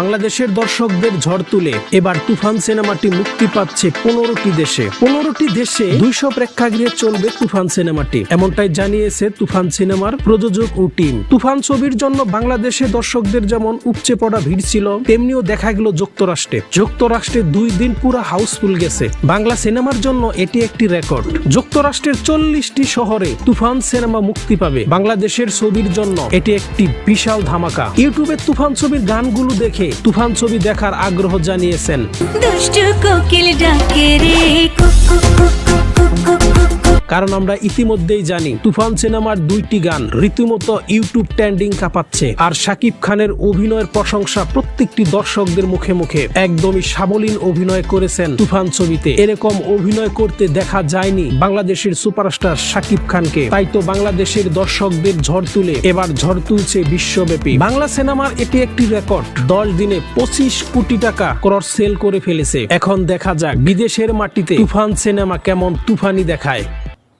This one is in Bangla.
বাংলাদেশের দর্শকদের ঝড় তুলে এবার তুফান সিনেমাটি মুক্তি পাচ্ছে পনেরোটি দেশে। পনেরোটি দেশে দুইশো প্রেক্ষাগৃহে চলবে তুফান সিনেমাটি। এমনটাই জানিয়েছে তুফান সিনেমার প্রযোজক ও টিম। তুফান ছবির জন্য বাংলাদেশে দর্শকদের যেমন উপচে পড়া ভিড় ছিল, তেমনিও দেখা গেল যুক্তরাষ্ট্রে। যুক্তরাষ্ট্রে দুই দিন পুরো হাউসফুল গেছে। বাংলা সিনেমার জন্য এটি একটি রেকর্ড। যুক্তরাষ্ট্রের চল্লিশটি শহরে তুফান সিনেমা মুক্তি পাবে। বাংলাদেশের ছবির জন্য এটি একটি বিশাল ধামাকা। ইউটিউবে তুফান ছবির গানগুলো দেখে তুফান ছবি দেখার আগ্রহ জানিয়েছেন। দুষ্টু কোকিল ডাকে রে কারণ আমরা ইতিমধ্যেই জানি, তুফান সিনেমার দুইটি গান রীতিমতো ইউটিউব ট্রেন্ডিং কাঁপাচ্ছে, আর শাকিব খানের অভিনয়ের প্রশংসা প্রত্যেকটি দর্শকদের মুখে মুখে। একদমই সাবলীল অভিনয় করেছেন তুফান ছবিতে। এরকম অভিনয় করতে দেখা যায়নি বাংলাদেশের সুপারস্টার শাকিব খানকে। তাই তো বাংলাদেশের দর্শকদের ঝড় তুলে এবার ঝড় তুলছে বিশ্বব্যাপী। বাংলা সিনেমার এটি একটি রেকর্ড। দশ দিনে পঁচিশ কোটি টাকা ক্রস সেল করে ফেলেছে। এখন দেখা যাক বিদেশের মাটিতে তুফান সিনেমা কেমন তুফানি দেখায়।